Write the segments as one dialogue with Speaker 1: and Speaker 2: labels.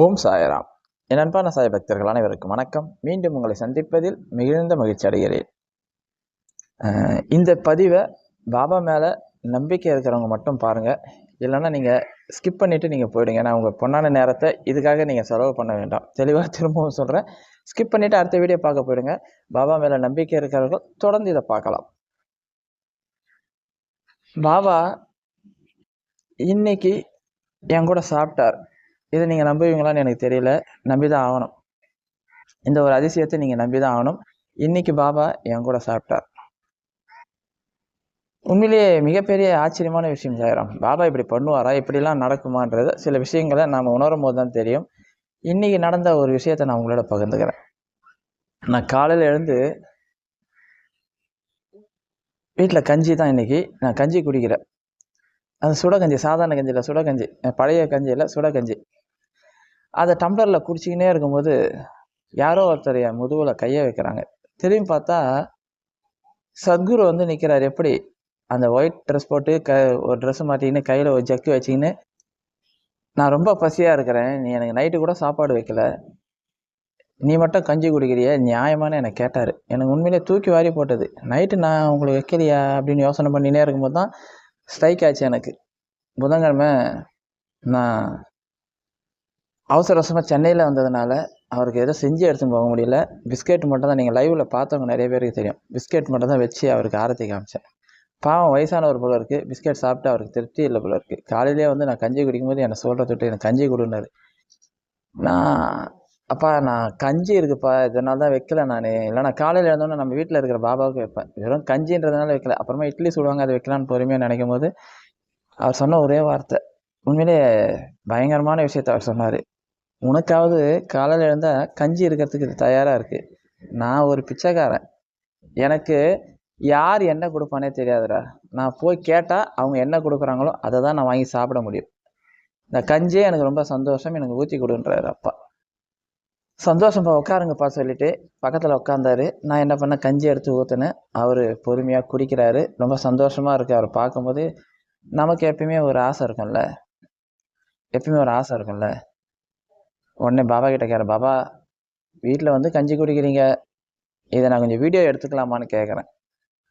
Speaker 1: ஓம் சாயராம். என் அன்பான சாய பக்தர்கள் அனைவருக்கும் வணக்கம். மீண்டும் உங்களை சந்திப்பதில் மிகுந்த மகிழ்ச்சி அடைகிறேன். இந்த பதிவை பாபா மேலே நம்பிக்கை இருக்கிறவங்க மட்டும் பாருங்கள் இல்லைன்னா நீங்கள் ஸ்கிப் பண்ணிவிட்டு நீங்கள் போயிடுங்க. நான் உங்கள் பொண்ணான நேரத்தை இதுக்காக நீங்கள் செலவு பண்ண வேண்டாம். தெளிவாக திரும்பவும் சொல்கிறேன் ஸ்கிப் பண்ணிவிட்டு அடுத்த வீடியோ பார்க்க போயிடுங்க. பாபா மேலே நம்பிக்கை இருக்கிறவர்கள் தொடர்ந்து இதை பார்க்கலாம். பாபா இன்னைக்கு என் கூட சாப்பிட்டார். இதை நீங்கள் நம்புவீங்களான்னு எனக்கு தெரியல. நம்பி தான் ஆகணும். இந்த ஒரு அதிசயத்தை நீங்கள் நம்பி தான் ஆகணும். இன்னைக்கு பாபா என் கூட சாப்பிட்டார். உண்மையிலேயே மிகப்பெரிய ஆச்சரியமான விஷயம் ஜெயராம். பாபா இப்படி பண்ணுவாரா? இப்படிலாம் நடக்குமான்றது சில விஷயங்களை நாம் உணரும் போது தான் தெரியும். இன்றைக்கி நடந்த ஒரு விஷயத்தை நான் உங்களோட பகிர்ந்துக்கிறேன். நான் காலையில் எழுந்து வீட்டில் கஞ்சி தான் இன்னைக்கு. நான் கஞ்சி குடிக்கிறேன். அது சுட கஞ்சி சாதாரண கஞ்சியில் சுட கஞ்சி. பழைய கஞ்சியில் சுட கஞ்சி. அதை டம்ளரில் குடிச்சிக்கினே இருக்கும்போது யாரோ ஒருத்தர் என் முதுகில் கையை வைக்கிறாங்க. திரும்பி பார்த்தா சத்குரு வந்து நிற்கிறார் எப்படி? அந்த ஒயிட் ட்ரெஸ் போட்டு க ஒரு ட்ரெஸ் மாட்டிக்கின்னு கையில் ஒரு ஜக்கு வச்சிக்கின்னு நான் ரொம்ப பசியாக இருக்கிறேன். நீ எனக்கு நைட்டு கூட சாப்பாடு வைக்கல. நீ மட்டும் கஞ்சி குடிக்கிறிய? நியாயமானு எனக்கு கேட்டார். எனக்கு உண்மையிலே தூக்கி வாரி போட்டது. நைட்டு நான் உங்களுக்கு வைக்கலையா? அப்படின்னு யோசனை பண்ணினே இருக்கும்போது தான் ஸ்ட்ரைக் ஆச்சு எனக்கு. புதன்கிழமை நான் அவசர அவசரமாக சென்னையில் வந்ததுனால அவருக்கு எதுவும் செஞ்சு எடுத்துன்னு போக முடியல. பிஸ்கெட் மட்டும் தான் நீங்கள் லைவில் பார்த்தவங்க நிறைய பேருக்கு தெரியும். பிஸ்கெட் மட்டும் தான் வச்சு அவருக்கு ஆரத்தி காமிச்சேன். பாவம் வயசானவர் போல இருக்குது பிஸ்கெட் சாப்பிட்டு அவருக்கு திருப்தி இல்லை போல இருக்குது காலையிலே வந்து நான் கஞ்சி குடிக்கும்போது என்னை சொல்கிறத தொட்டு எனக்கு கஞ்சி கொடுனாரு நான் அப்பா நான் கஞ்சி இருக்குப்பா இதனால தான் வைக்கல நான். இல்லைனா காலையில் இருந்தோன்னே நம்ம வீட்டில் இருக்கிற பாபாவுக்கு வைப்பேன். வெறும் கஞ்சின்றதுனால வைக்கல. அப்புறமா இட்லி சுடுவாங்க அதை வைக்கலான்னு பொறுமையாக நினைக்கும் போது அவர் சொன்ன ஒரே வார்த்தை. உண்மையிலே பயங்கரமான விஷயத்த அவர் சொன்னார். உனக்காவது காலையில் எழுந்தால் கஞ்சி இருக்கிறதுக்கு இது தயாராக இருக்குது நான் ஒரு பிச்சைக்காரன். எனக்கு யார் என்ன கொடுப்பானே தெரியாதுடா. நான் போய் கேட்டால் அவங்க என்ன கொடுக்குறாங்களோ அதை தான் நான் வாங்கி சாப்பிட முடியும். இந்த கஞ்சியே எனக்கு ரொம்ப சந்தோஷம். எனக்கு ஊற்றி கொடுன்றாரு அப்பா. சந்தோஷம்ப்பா உட்காருங்கப்பா சொல்லிட்டு பக்கத்தில் உட்காந்தாரு நான் என்ன பண்ணேன்? கஞ்சி எடுத்து ஊற்றினேன் அவர் பொறுமையாக குடிக்கிறாரு. ரொம்ப சந்தோஷமாக இருக்குது அவர் பார்க்கும்போது நமக்கு எப்பயுமே ஒரு ஆசை இருக்கும்ல. எப்பயுமே ஒரு ஆசை இருக்கும்ல. உடனே பாபா கிட்ட கேட்குறேன் பாபா வீட்டில் வந்து கஞ்சி குடிக்கிறீங்க. இதை நான் கொஞ்சம் வீடியோ எடுத்துக்கலாமான்னு கேட்குறேன்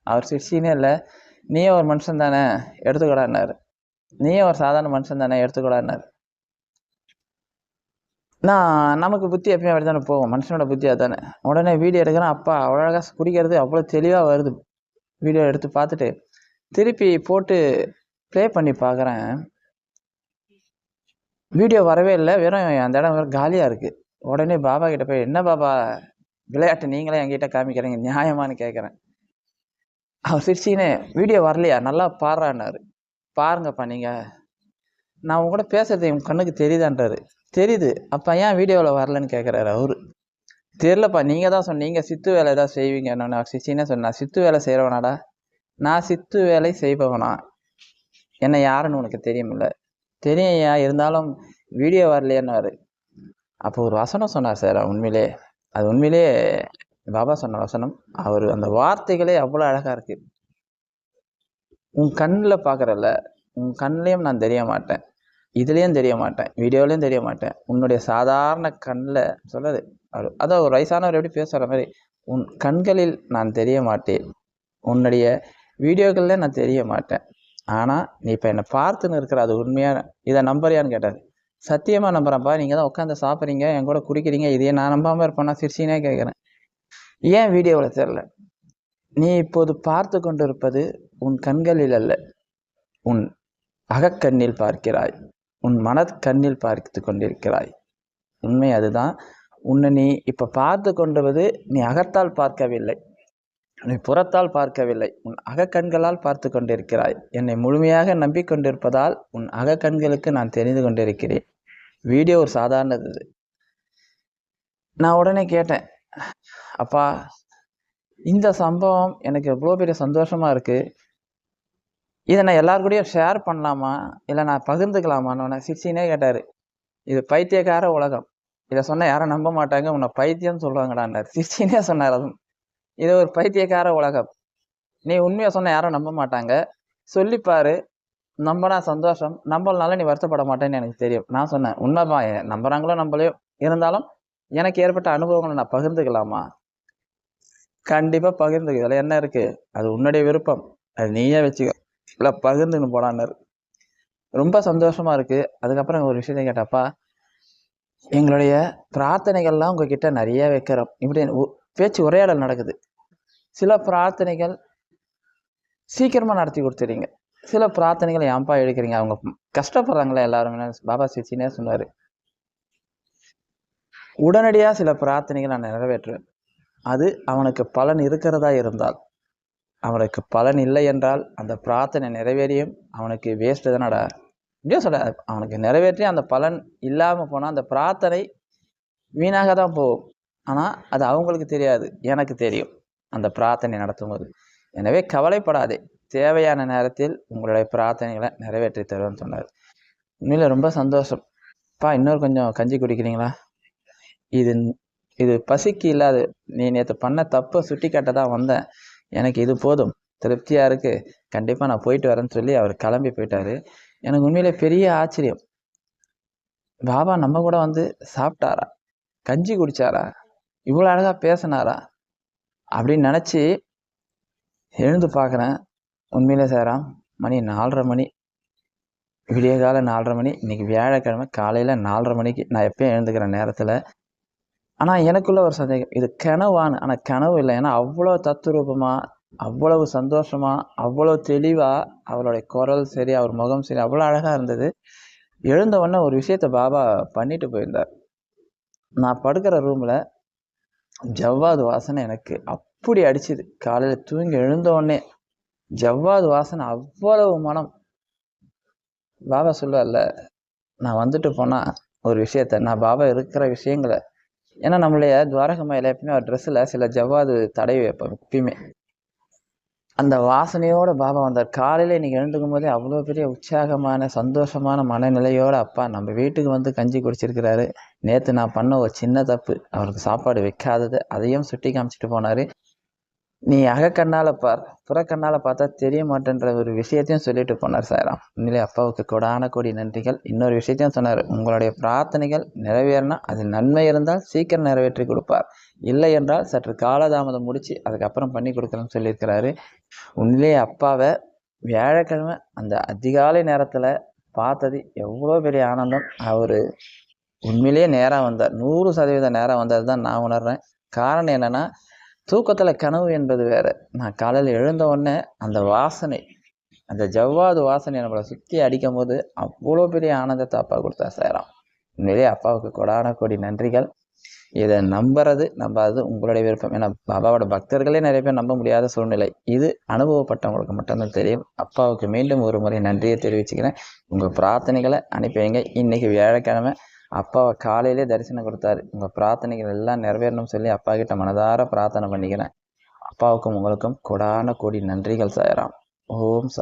Speaker 1: அவர் சிரிச்சினே இல்லை நீயே ஒரு மனுஷன் தானே எடுத்துக்கூடான்னாரு. நீயே ஒரு சாதாரண மனுஷன் தானே எடுத்துக்கூடான்னாரு. நான் நமக்கு புத்தி எப்பயும் அப்படி தானே போவோம் மனுஷனோட புத்தி அதானே. உடனே வீடியோ எடுக்கிறேன் அப்பா அவ்வளோ அழகாக குடிக்கிறது அவ்வளோ தெளிவாக வருது. வீடியோ எடுத்து பார்த்துட்டு திருப்பி போட்டு ப்ளே பண்ணி பார்க்குறேன் வீடியோ வரவே இல்லை. வெறும் அந்த இடம் வெறும் காலியாக இருக்குது உடனே பாபா கிட்ட போய் என்ன பாபா? விளையாட்டு நீங்களே என்கிட்ட காமிக்கிறீங்க. நியாயமானு கேட்குறேன் அவர் சிரிச்சினே வீடியோ வரலையா? நல்லா பாடுறான்னாரு. பாருங்கப்பா நீங்கள் நான் உங்க கூட பேசுறது என் கண்ணுக்கு தெரியுதான்றாரு. தெரியுது. அப்போ ஏன் வீடியோவில் வரலன்னு கேட்குறாரு அவரு. தெரிலப்பா நீங்கள் தான் சொன்னீங்க சித்து வேலை ஏதாவது செய்வீங்க. நான் சிச்சின்னா சொன்னேன் சித்து வேலை செய்கிறவனாடா நான் சித்து வேலை செய்பவனா? என்ன யாருன்னு உனக்கு தெரியுமில்ல. தெரியும் ஐயா இருந்தாலும் வீடியோ வரலையேன்னாரு. அப்போ ஒரு வசனம் சொன்னார் சார் உண்மையிலே அது உண்மையிலே பாபா சொன்ன வசனம். அவர் அந்த வார்த்தைகளே அவ்வளோ அழகாக இருக்குது உன் கண்ணில் பார்க்குறல்ல உன் கண்ணிலையும் நான் தெரிய மாட்டேன். இதுலேயும் தெரிய மாட்டேன் வீடியோலையும் தெரிய மாட்டேன். உன்னுடைய சாதாரண கண்ணில் சொல்லுது அவர் அதான் ஒரு வயசானவர் எப்படி பேசுகிற மாதிரி உன் கண்களில் நான் தெரிய மாட்டேன். உன்னுடைய வீடியோக்களில் நான் தெரிய மாட்டேன். ஆனால் நீ இப்போ என்னை பார்த்துன்னு இருக்கிற அது உண்மையான இதை நம்புறியான்னு கேட்டார். சத்தியமாக நம்புறேன்ப்பா நீங்கள் தான் உட்காந்து சாப்பிட்றீங்க என் கூட குடிக்கிறீங்க இதையே நான் நம்பாமல் இருப்பேன்னா சிரிச்சினே கேட்குறேன். ஏன் வீடியோவில் தெரில நீ இப்போது பார்த்து கொண்டிருப்பது உன் கண்களில் அல்ல உன் அகக்கண்ணில் பார்க்கிறாய் உன் மனக்கண்ணில் பார்த்து கொண்டிருக்கிறாய். உண்மை அதுதான். உன்னை நீ இப்போ பார்த்து கொண்டுவது நீ அகத்தால் பார்க்கவில்லை. நீ புறத்தால் பார்க்கவில்லை. உன் அகக்கண்களால் பார்த்து கொண்டிருக்கிறாய். என்னை முழுமையாக நம்பிக்கொண்டிருப்பதால் உன் அகக்கண்களுக்கு நான் தெரிந்து கொண்டிருக்கிறேன். வீடியோ ஒரு சாதாரணது. இது நான் உடனே கேட்டேன் அப்பா இந்த சம்பவம் எனக்கு எவ்வளோ பெரிய சந்தோஷமாக இருக்குது இதை நான் எல்லார் கூடயும் ஷேர் பண்ணலாமா? இல்லை நான் பகிர்ந்துக்கலாமான்னு சிரிச்சினே கேட்டார். இது பைத்தியக்கார உலகம். இதை சொன்னால் யாரும் நம்ப மாட்டாங்க. உன்னை பைத்தியம்னு சொல்லுவாங்கடான்னார். சிரிச்சினே சொன்னார் அதுவும். இது ஒரு பைத்தியக்கார உலகம். நீ உண்மையை சொன்ன யாரும் நம்ப மாட்டாங்க. சொல்லிப்பாரு நம்பினா சந்தோஷம். நம்பலனால நீ வருத்தப்பட மாட்டேன்னு எனக்கு தெரியும். நான் சொன்னேன். உண்மைப்பா நம்புறாங்களோ நம்பலையோ இருந்தாலும் எனக்கு ஏற்பட்ட அனுபவங்களை நான் பகிர்ந்துக்கலாமா? கண்டிப்பாக பகிர்ந்துக்க. இதில் என்ன இருக்குது அது உன்னுடைய விருப்பம். அது நீயே வச்சுக்க. இல்லை பகிர்ந்துன்னு போடான்னு ரொம்ப சந்தோஷமாக இருக்குது அதுக்கப்புறம் ஒரு விஷயத்தை கேட்டப்பா எங்களுடைய பிரார்த்தனைகள்லாம் உங்ககிட்ட நிறைய வைக்கிறோம். இப்படி உ- பேச்சு உரையாடல் நடக்குது. சில பிரார்த்தனைகள் சீக்கிரமாக நடத்தி கொடுத்துறீங்க. சில பிரார்த்தனைகளை ஏன்பா எடுக்கிறீங்க? அவங்க கஷ்டப்படுறாங்களே எல்லாருமே. பாபா சிச்சினே சொன்னார். உடனடியாக சில பிரார்த்தனைகள் நான் நிறைவேற்றுவேன். அது அவனுக்கு பலன் இருக்கிறதா இருந்தால் அவனுக்கு பலன் இல்லை என்றால் அந்த பிரார்த்தனை நிறைவேறியும் அவனுக்கு வேஸ்ட்டு தானடா? இப்படியே சொல்ல அவனுக்கு நிறைவேற்றி அந்த பலன் இல்லாமல் போனால் அந்த பிரார்த்தனை வீணாக தான் போகும். ஆனால் அது அவங்களுக்கு தெரியாது. எனக்கு தெரியும். அந்த பிரார்த்தனை நடத்தும்போது. எனவே கவலைப்படாதே. தேவையான நேரத்தில் உங்களுடைய பிரார்த்தனைகளை நிறைவேற்றி தருவேன்னு சொன்னார். உண்மையில் ரொம்ப சந்தோஷம். பா இன்னொரு கொஞ்சம் கஞ்சி குடிக்கிறீங்களா? இது இது பசிக்கு இல்லாத நீ நேற்று பண்ண தப்பை சுட்டி காட்ட தான் வந்தேன். எனக்கு இது போதும். திருப்தியாக இருக்குது கண்டிப்பாக நான் போயிட்டு வரேன்னு சொல்லி அவர் கிளம்பி போயிட்டார். எனக்கு உண்மையிலே பெரிய ஆச்சரியம். பாபா நம்ம கூட வந்து சாப்பிட்டாரா? கஞ்சி குடிச்சாரா? இவ்வளோ அழகாக பேசினாரா? அப்படின்னு நினச்சி எழுந்து பார்க்குறேன். உண்மையிலே சேராம் மணி நாலரை மணி. விடிய காலை நாலரை மணி. இன்னைக்கு வியாழக்கிழமை காலையில் நாலரை மணிக்கு நான் எப்பயும் எழுந்துக்கிற நேரத்தில். ஆனால் எனக்குள்ள ஒரு சந்தேகம். இது கனவான்னு. ஆனால் கனவு இல்லை. ஏன்னா அவ்வளோ தத்துரூபமாக அவ்வளவு சந்தோஷமா அவ்வளோ தெளிவாக அவருடைய குரல் சரி அவர் முகம் சரி அவ்வளோ அழகாக இருந்தது. எழுந்த உடனே ஒரு விஷயத்த பாபா பண்ணிட்டு போயிருந்தார். நான் படுக்கிற ரூமில் ஜவ்வாது வாசனை எனக்கு அப்படி அடிச்சுது. காலையில் தூங்கி எழுந்தோடனே ஜவ்வாது வாசனை அவ்வளவு மனம். பாபா சொல்லுவார்ல நான் வந்துட்டு போனால் ஒரு விஷயத்த நான் பாபா இருக்கிற விஷயங்களை ஏன்னா நம்மளுடைய துவாரகமையில் எப்பயுமே ஒரு ட்ரெஸ்ஸில் சில ஜவ்வாது தடவி வைப்போம் எப்பயுமே. அந்த வாசனையோடு பாபா வந்தார். காலையில் இன்றைக்கி எழுந்துக்கும் போதே அவ்வளோ பெரிய உற்சாகமான சந்தோஷமான மனநிலையோடு அப்பா நம்ம வீட்டுக்கு வந்து கஞ்சி குடிச்சிருக்கிறாரு. நேற்று நான் பண்ண ஒரு சின்ன தப்பு. அவருக்கு சாப்பாடு வைக்காதது அதையும் சுட்டி காமிச்சிட்டு போனார். நீ அகக்கண்ணால் பார் புறக்கண்ணால் பார்த்தா தெரிய மாட்டேன்ற ஒரு விஷயத்தையும் சொல்லிட்டு போனார் சாராம் உண்மையிலே அப்பாவுக்கு கொடான கோடி நன்றிகள். இன்னொரு விஷயத்தையும் சொன்னார். உங்களுடைய பிரார்த்தனைகள் நிறைவேறினா அதில் நன்மை இருந்தால் சீக்கிரம் நிறைவேற்றி கொடுப்பார். இல்லை என்றால் சற்று காலதாமதம் முடித்து அதுக்கப்புறம் பண்ணி கொடுக்கலன்னு சொல்லியிருக்கிறாரு. உண்மையிலேயே அப்பாவை வியாழக்கிழமை அந்த அதிகாலை நேரத்தில் பார்த்தது எவ்வளோ பெரிய ஆனந்தம். அவர் உண்மையிலேயே நேராக வந்தார். நூறு சதவீதம் நேராக வந்தது தான் நான் உணர்றேன். காரணம் என்னென்னா தூக்கத்தில் கனவு என்பது வேறு. நான் காலையில் எழுந்த உடனே அந்த வாசனை அந்த ஜவ்வாது வாசனை நம்மளை சுற்றி அடிக்கும் போது அவ்வளோ பெரிய ஆனந்தத்தை அப்பா கொடுத்தா சேராம் உண்மையிலேயே அப்பாவுக்கு கொடான கொடி நன்றிகள். இதை நம்புறது நம்பாதது உங்களுடைய விருப்பம். ஏன்னா பாபாவோட பக்தர்களே நிறைய பேர் நம்ப முடியாத சூழ்நிலை. இது அனுபவப்பட்டவங்களுக்கு மட்டும்தான் தெரியும். அப்பாவுக்கு மீண்டும் ஒரு முறை நன்றியை தெரிவிச்சுக்கிறேன். உங்கள் பிரார்த்தனைகளை அனுப்பி வைங்க இன்னைக்கு வியாழக்கிழமை அப்பாவை காலையிலே தரிசனம் கொடுத்தாரு. உங்கள் பிரார்த்தனைகள் எல்லாம் நிறைவேறணும்னு சொல்லி அப்பா கிட்ட மனதார பிரார்த்தனை பண்ணிக்கிறேன். அப்பாவுக்கும் உங்களுக்கும் கொடான கோடி நன்றிகள் சாயராம். ஓம் சா